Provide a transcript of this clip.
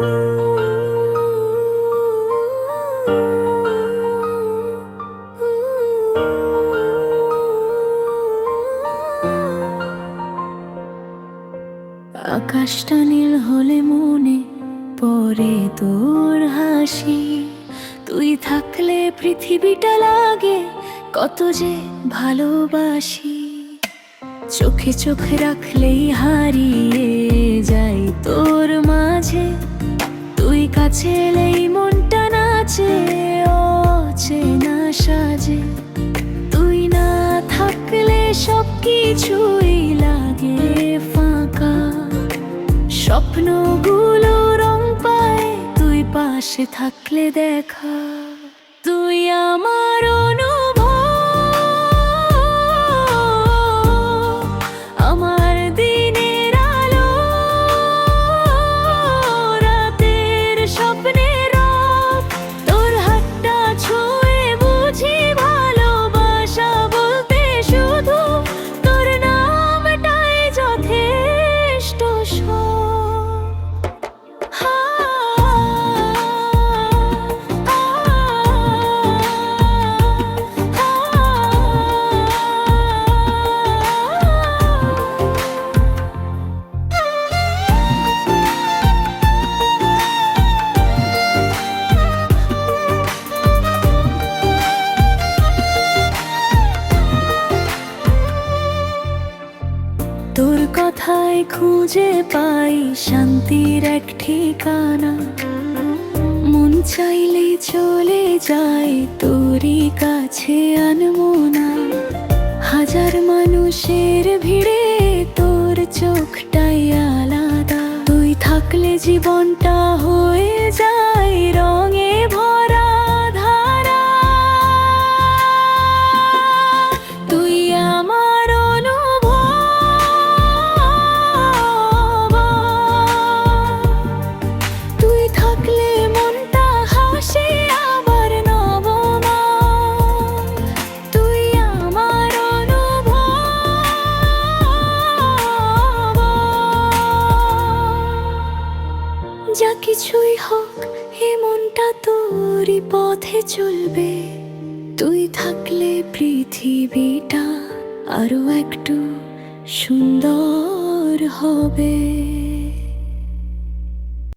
আকাশটা নীল হলে মনে পরে তোর হাসি। তুই থাকলে পৃথিবীটা লাগে কত যে ভালোবাসি। চোখে চোখ রাখলেই হারিয়ে যাই তোর মাঝে কাছে এলেই মনটা নাচে অচেনা সাজে। তুই না থাকলে সব কিছুই লাগে ফাঁকা। স্বপ্নগুলো রং পায়, তুই পাশে থাকলে দেখা। তোর কথায় খুঁজে পাই শান্তির এক ঠিকানা। মন চাইলে চলে যায় তোরই কাছে আনমোনা। হাজার মানুষের ভিড়ে তোর চোখটাই আলাদা। তুই থাকলে জীবনটা হয়ে যা কিছুই হোক, এ মনটা তোরই পথে চলবে। তুই থাকলে পৃথিবীটা আরও একটু সুন্দর হবে।